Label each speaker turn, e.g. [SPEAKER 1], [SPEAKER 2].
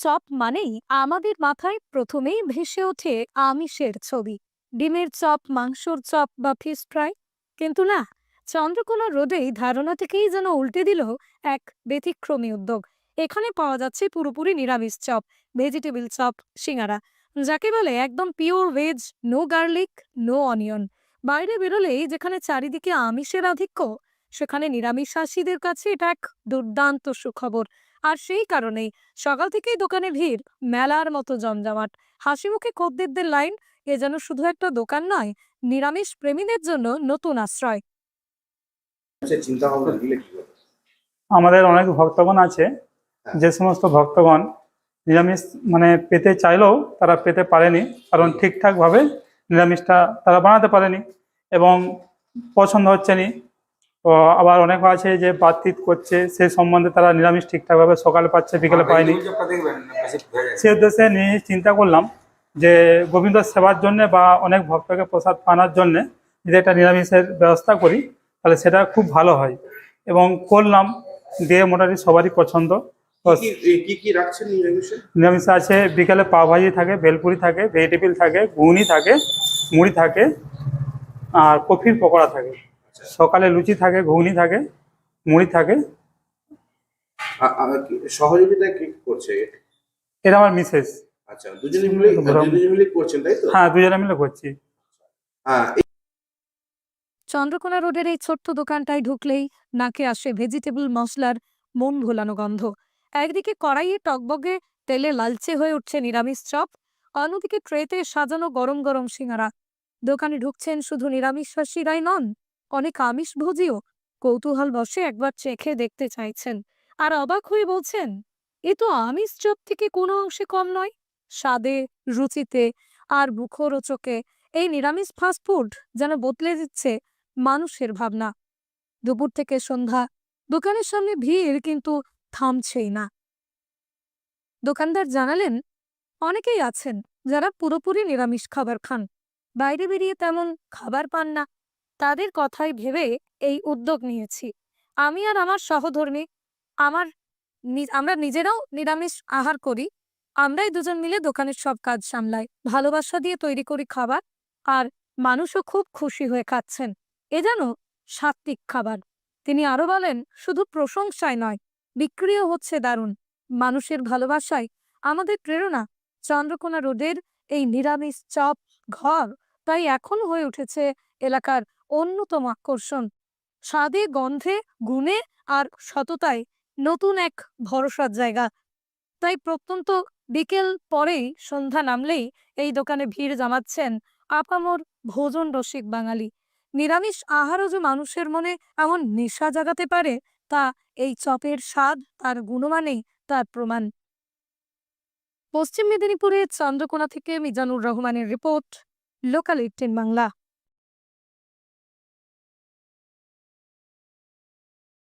[SPEAKER 1] Chop মানেই আমাদের মাথায় প্রথমেই ভেসে ওঠে আমিষের ছবি। ডিমের চপ, মাংসর চপ বা ফিশ ফ্রাই কিন্তু না, চন্দ্রকোনা রোডেই ধারণা থেকেই যেন উল্টে দিল এক ব্যতিক্রমী উদ্যোগ। এখানে পাওয়া যাচ্ছে পুরোপুরি নিরামিষ চপ ভেজিটেবল চপ, সিঙ্গারা, যাকে বলে একদম pure veg no garlic no onion বাইরে বেরোলেই যেখানে চারিদিকে আমিষের আধিক্য, সেখানে নিরামিষাসীদের কাছে এটা এক দুর্দান্ত সুখবর। আর সেই কারণেই সকাল থেকেই দোকানে ভিড় মেলার মতো জমজমাট। হাসি মুখে খদ্দেরদের লাইন এ যেন শুধু একটা দোকান নয় নিরামিষ প্রেমীদের জন্য নতুন আশ্রয়।
[SPEAKER 2] হবে?
[SPEAKER 3] আমাদের অনেক ভক্তগণ আছে যে সমস্ত ভক্তগণ নিরামিষ মানে পেতে চাইলেও তারা পেতে পারেনি কারণ ঠিকঠাকভাবে নিরামিষটা তারা বানাতে পারেনি এবং পছন্দ হচ্ছে নি। আবার অনেক আছে যে বাততিত করছে সে সম্বন্ধে তারা নিরামিষ ঠিকঠাকভাবে সকালে পাচ্ছে বিকেলে পায়নি। সে উদ্দেশ্যে নিয়ে চিন্তা করলাম যে গোবিন্দ সেবার জন্য বা অনেক ভক্তকে প্রসাদ পাওয়ার জন্য যদি একটা নিরামিষের ব্যবস্থা করি তাহলে সেটা খুব ভালো হয়। এবং করলাম দিয়ে মোটামুটি সবারই পছন্দ।
[SPEAKER 2] নিরামিষে?
[SPEAKER 3] নিরামিষে আছে বিকালে পাওভাজি থাকে বেলপুরি থাকে ভেজিটেবিল থাকে ঘুগনি থাকে মুড়ি থাকে আর কফির পকোড়া থাকে। সকালে লুচি থাকে ঘুগনি থাকে মুড়ি থাকে।
[SPEAKER 2] সহযোগিতা কি করছে?
[SPEAKER 3] এটা আমার মিসেস।
[SPEAKER 2] আচ্ছা দুজনে মিলে দুজনে মিলে করছেন তাই তো?
[SPEAKER 3] হ্যাঁ দুজনে মিলে করছি।
[SPEAKER 2] হ্যাঁ
[SPEAKER 1] চন্দ্রকোনা রোডের এই ছোট্ট দোকানটায় ঢুকলেই নাকে আসে ভেজিটেবল মশলার মন ভোলানো গন্ধ। একদিকে কড়াইয়ে টকবগে তেলে লালচে হয়ে উঠছে নিরামিষ চপ অন্যদিকে ট্রেতে সাজানো গরম গরম সিঙ্গারা। দোকানে ঢুকছেন শুধু নিরামিষাসীরাই নন অনেক আমিষ ভোজিও কৌতূহল বসে একবার চেখে দেখতে চাইছেন। আর অবাক হয়ে বলছেন, এ তো আমিষ চপ থেকে কোনো অংশে কম নয়। স্বাদে, রুচিতে আর মুখরোচকে এই নিরামিষ ফাস্টফুড যেন বদলে দিচ্ছে মানুষের ভাবনা। দুপুর থেকে সন্ধ্যা, দোকানের সামনে ভিড় কিন্তু থামছেই না। দোকানদার জানালেন, অনেকেই আছেন যারা পুরোপুরি নিরামিষ খাবার খান। বাইরে বেরিয়ে তেমন খাবার পান না। তাদের কথাই ভেবে এই উদ্যোগ নিয়েছি। আমি আর আমার সহধর্মী, আমার আমরা নিজেরাও নিরামিষ আহার করি। আমরাই দুজন মিলে দোকানের সব কাজ সামলাই, ভালোবাসা দিয়ে তৈরি করি খাবার, আর মানুষও খুব খুশি হয়ে খাচ্ছেন। এ যেন সাত্বিক খাবার। তিনি আরও বলেন, শুধু প্রশংসায় নয়, বিক্রিও হচ্ছে দারুণ। মানুষের ভালোবাসায় আমাদের প্রেরণা। চন্দ্রকোনা রোডের এই নিরামিষ চপ ঘর তাই এখন হয়ে উঠেছে এলাকার অন্যতম আকর্ষণ। স্বাদে, গন্ধে, গুণে আর সততায় নতুন এক ভরসার জায়গা। তাই প্রত্যন্ত বিকেল পরেই সন্ধ্যা নামলেই এই দোকানে ভিড় জমাচ্ছেন আপামর ভোজন রসিক বাঙালি। নিরামিষ আহারও যে মানুষের মনে এমন নেশা জাগাতে পারে, তা এই চপের স্বাদ, তার গুণমানেই তার প্রমাণ। পশ্চিম মেদিনীপুরের চন্দ্রকোনা থেকে মিজানুর রহমানের রিপোর্ট, লোকাল এইটিন বাংলা।